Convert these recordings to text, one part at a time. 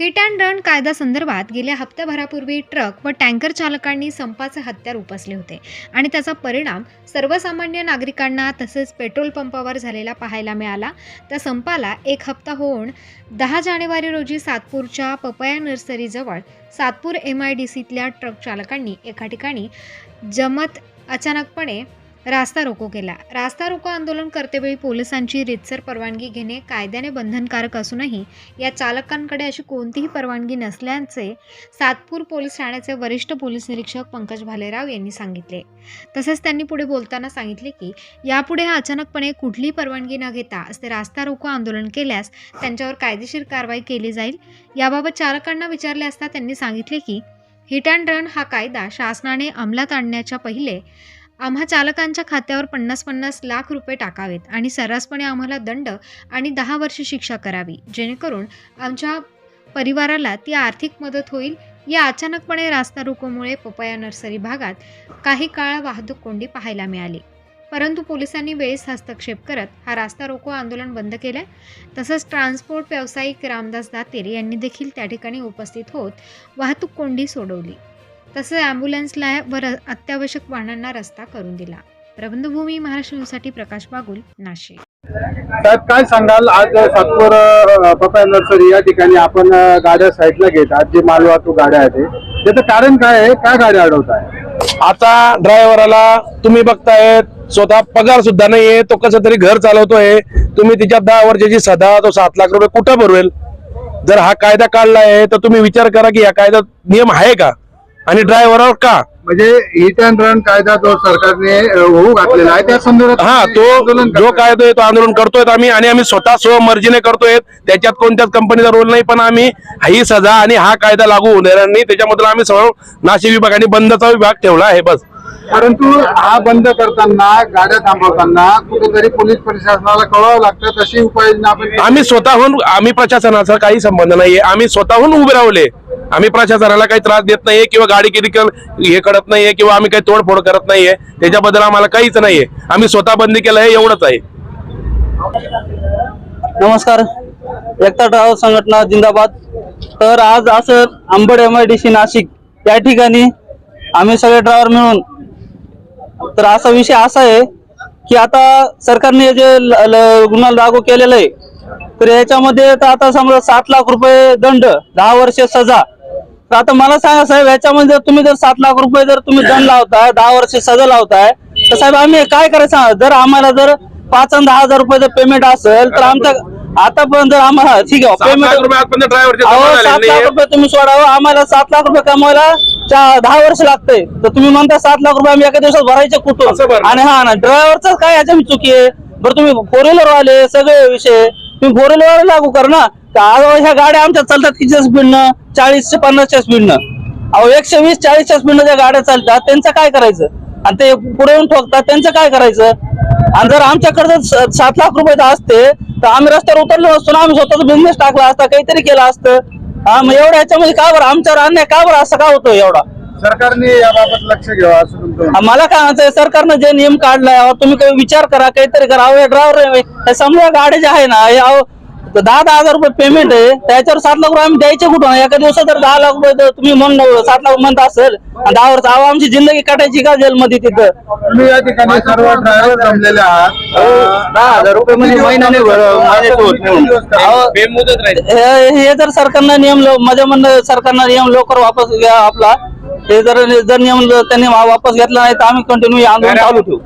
Hit and run कायद्यासंदर्भात गेल्या हप्त्याभरापूर्वी truck व टँकर चालकांनी संपाचे हत्यार उपसले होते आणि त्याचा परिणाम सर्वसामान्य नागरिकांना तसेच पेट्रोल पंपावर झालेला पाहायला मिळाला. त्या संपाला एक हप्ता होऊन दहा जानेवारी रोजी सातपूरच्या पपया नर्सरीजवळ सातपूर एम आय डी सीतल्या ट्रक चालकांनी एका ठिकाणी जमत अचानकपणे रास्ता रोको केला. रास्ता रोको आंदोलन करतेवेळी पोलिसांची रितसर परवानगी घेणे कायद्याने बंधनकारक असूनही या चालकांकडे अशी कोणतीही परवानगी नसल्याचे सातपूर पोलीस ठाण्याचे वरिष्ठ पोलीस निरीक्षक पंकज भालेराव यांनी सांगितले. तसेच त्यांनी पुढे बोलताना सांगितले की यापुढे हा अचानकपणे कुठलीही परवानगी न घेता असे रास्ता रोको आंदोलन केल्यास त्यांच्यावर कायदेशीर कारवाई केली जाईल? याबाबत चालकांना विचारले असता त्यांनी सांगितले की हिट अँड रन हा कायदा शासनाने अंमलात आणण्याच्या पहिले आम्हा चालकांच्या खात्यावर पन्नास पन्नास लाख रुपये टाकावेत आणि सर्रासपणे आम्हाला दंड आणि दहा वर्ष शिक्षा करावी. जेणेकरून आमच्या परिवाराला ती आर्थिक मदत होईल. या अचानकपणे रास्ता रोकोमुळे पपया नर्सरी भागात काही काळ वाहतूक कोंडी पाहायला मिळाली. परंतु पोलिसांनी वेळेस हस्तक्षेप करत हा रास्ता रोको आंदोलन बंद केलं तसंच ट्रान्सपोर्ट व्यावसायिक रामदास दातेर यांनी देखील त्या ठिकाणी उपस्थित होत वाहतूक कोंडी सोडवली. तसंच ॲम्ब्युलन्सला व र- अत्यावश्यक वाहनांना रस्ता करून दिला. प्रबंधभूमी महाराष्ट्र न्यूजसाठी प्रकाश बागुल नाशिक. साहेब काय सांगाल? आज सातपूर पपया नर्सरी या ठिकाणी आपण गाड्या साईडला घेत आज जे मालवाहतूक गाड्या आहेत. ते. त्याचं कारण काय आहे? काय गाड्या अडवत आहे आता ड्रायव्हराला तुम्ही बघताय स्वतः पगार सुद्धा नाहीये तो कसं तरी घर चालवतोय. तुम्ही तिच्या दहा वर्षाची सदा तो सात लाख रुपये कुठं भरवेल? जर हा कायदा काढलाय तर तुम्ही विचार करा की या कायदा नियम आहे का? आणि ड्रायव्हरवर का? म्हणजे हिट अँड रन कायदा जो सरकारने होऊ घातलेला आहे त्या संदर्भात हा तो जो. कायदा आहे तो आंदोलन करतोय आम्ही आणि आम्ही स्वतः स्वमर्जीने करतोय. त्याच्यात कोणत्याच कंपनीचा रोल नाही पण आम्ही ही सजा आणि हा कायदा लागू होऊ देणार नाही. त्याच्याबद्दल आम्ही सर्व नाशिक विभागाने बंदचा विभाग ठेवला आहे बस. परंतु हा बंद करताना गाड्या थांबवताना कुठेतरी पोलीस प्रशासनाला कळवावं लागतं तशी उपाययोजना आम्ही स्वतःहून आम्ही प्रशासनाचा काही संबंध नाहीये. आम्ही स्वतःहून उभे रावले आम्ही प्रशासनाला काही त्रास देत नाहीये किंवा गाडी किती हे करत नाहीये किंवा आम्ही काही तोडफोड करत नाहीये त्याच्याबद्दल आम्हाला काहीच नाहीये. आम्ही स्वतः बंदी केलं हे एवढंच आहे. नमस्कार. एकता ड्रायव्हर संघटना जिंदाबाद. तर आज असं Ambad M I D C Nashik या ठिकाणी आम्ही सगळे ड्रायव्हर मिळून तर असा विषय असा आहे की आता सरकारने जे ल- गुन्हा लागू केलेला आहे तर याच्यामध्ये तर आता समजा सात लाख रुपये दंड दहा वर्ष सजा तर आता मला सांगा साहेब याच्यामध्ये जर तुम्ही जर सात लाख रुपये जर तुम्ही दंड लावताय दहा वर्ष सजा लावताय तर साहेब आम्ही काय करायचं सांगा? जर आम्हाला जर पाच आणि दहा हजार रुपये जर पेमेंट असेल तर आमच्या आता पण जर आम्हाला ठीक आहे पेमेंट सात लाख. रुपये तुम्ही सोडावं आम्हाला सात लाख रुपये कमवायला दहा वर्ष लागतंय तर तुम्ही म्हणता सात लाख रुपये आम्ही एका दिवसात भरायचे कुठून? आणि हा ना ड्रायव्हरच काय याच्या चुकी आहे बरं तुम्ही फोर व्हीलर वाले सगळे विषय तुम्ही फोर व्हीलर लागू कर ना ह्या गाड्या आमच्या चालतात कितीच्या स्पीडनं चाळीसशे पन्नासच्या स्पीडनं अहो एकशे वीस चाळीसच्या स्पीडनं ज्या गाड्या चालतात त्यांचं काय करायचं? आणि ते पुढे येऊन ठोकतात त्यांचं काय करायचं? आणि जर आमच्याकडे सात लाख रुपये असते तर आम्ही रस्त्यावर उतरलो नसतो ना आम्ही स्वतःचा बिझनेस टाकला असता काहीतरी केलं असतं. मग एवढ्या ह्याच्यामध्ये का बरं आमच्यावर अन्याय का बरं असं का होतो एवढा? सरकारने याबाबत लक्ष घ्यावं असं मला काय म्हणायचं सरकारनं जे नियम काढलाय तुम्ही काही विचार करा काहीतरी करा. ड्रायव्हर समजा गाड्या ज्या आहे ना हे अहो, दहा दहा हजार रुपये पेमेंट आहे. त्याच्यावर सात लाख रुपये आम्ही द्यायचे कुठून? एका दिवसात जर दहा लाख रुपये तुम्ही म्हणून सात लाख म्हणत असेल. आणि दहा वर्ष अहो आमची जिंदगी काटायची का जेलमध्ये तिथं? तुम्ही या ठिकाणी सर्व ड्रायव्हर जमलेले आहात. अ, दहा हजार रुपये म्हणजे महिन्याने हे हे जर सरकारनं नियम माझ्या म्हणणं सरकारनं नियम लवकर वापस घ्या आपला. हे जर जर नियम ल- त्यांनी वा- वापस घेतला नाही तर आम्ही कंटिन्यू आंदोलन चालू ठेवू.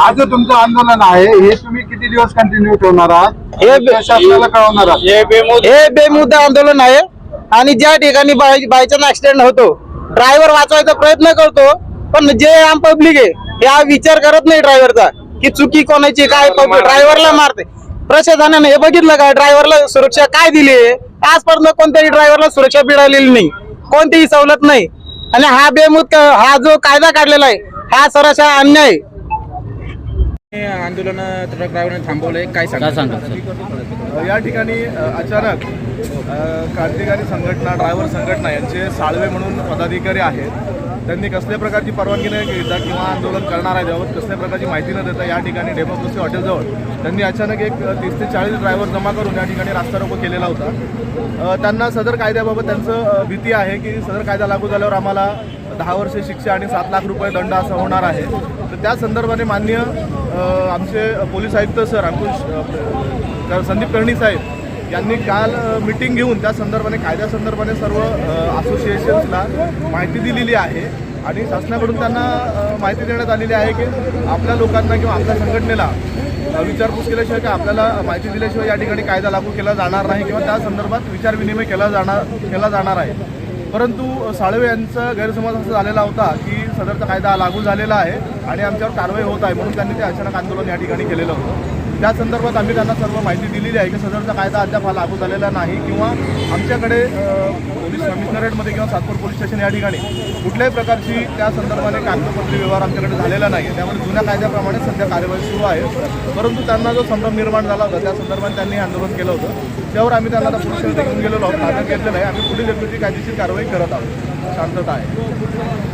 आज जो तुमचं आंदोलन आहे हे तुम्ही किती दिवस कंटिन्यू ठेवणार आहात? हे कळवणार आहात? हे बेमुद्दा आंदोलन आहे. आणि ज्या ठिकाणी बाय बायचान्स ऍक्सिडेंट होतो ड्रायव्हर वाचवायचा प्रयत्न करतो पण जे आम पब्लिक आहे हे हा विचार करत नाही ड्रायव्हरचा की चुकी कोणाची काय ड्रायव्हरला मारते. प्रशासनाने हे बघितलं का ड्रायव्हरला सुरक्षा काय दिली आहे? आजपर्यंत कोणत्याही ड्रायव्हरला सुरक्षा मिळालेली नाही. कोणतीही सवलत नाही. आणि हा बेमुद हा जो कायदा काढलेला आहे हा सराशा अन्याय. हे आंदोलन ट्रक ड्रायव्हरने थांबवलंय. काय सांगा या ठिकाणी अचानक क्रांतिकारी संघटना ड्रायव्हर संघटना यांचे साळवे म्हणून पदाधिकारी आहेत. त्यांनी कसल्या प्रकारची परवानगी न घेता किंवा आंदोलन करणार आहे त्याबाबत कसल्या प्रकारची माहिती न देता या ठिकाणी डेमोक्रेसी हॉटेलजवळ त्यांनी अचानक एक तीस ते चाळीस ड्रायव्हर जमा करून या ठिकाणी रास्ता रोको केलेला होता. त्यांना सदर कायद्याबाबत त्यांचं भीती आहे की सदर कायदा लागू झाल्यावर आम्हाला दहा वर्षे शिक्षा आणि सात लाख रुपये दंड असा होणार आहे. तर त्या संदर्भाने मान्य आमचे पोलीस आयुक्त सर अंकुश संदीप कर्णी साहेब यांनी काल मिटिंग घेऊन त्या संदर्भाने कायद्यासंदर्भाने सर्व असोसिएशन्सला माहिती दिलेली आहे आणि शासनाकडून त्यांना माहिती देण्यात आलेली आहे की आपल्या लोकांना किंवा आपल्या संघटनेला विचारपूस केल्याशिवाय की आपल्याला माहिती दिल्याशिवाय या ठिकाणी कायदा लागू केला जाणार नाही किंवा त्या संदर्भात विचारविनिमय केला जाणार केला जाणार आहे. परंतु साळवे यांचा गैरसमज असा झालेला होता की सदरचा कायदा लागू झालेला आहे आणि आमच्यावर कारवाई होत आहे म्हणून त्यांनी ते अचानक आंदोलन या ठिकाणी केलेलं होतं. त्या संदर्भात आम्ही त्यांना सर्व माहिती दिलेली आहे की सदरचा कायदा अद्याप हा लागू झालेला नाही किंवा आमच्याकडे पोलीस कमिशनरेटमध्ये किंवा सातपूर पोलीस स्टेशन या ठिकाणी कुठल्याही प्रकारची त्या संदर्भाने कागदपत्री व्यवहार आमच्याकडे झालेला नाही त्यामुळे जुन्या कायद्याप्रमाणे सध्या कार्यवाही सुरू आहे. परंतु त्यांना जो संभ्रम निर्माण झाला होता त्या संदर्भात त्यांनी आंदोलन केलं होतं. त्यावर आम्ही त्यांना आता पोलीस घेऊन गेलेलो आहोत. ताब्यात घेतलेलं आहे. आम्ही पुढील ती कायदेशीर कारवाई करत आहोत. शांतता आहे.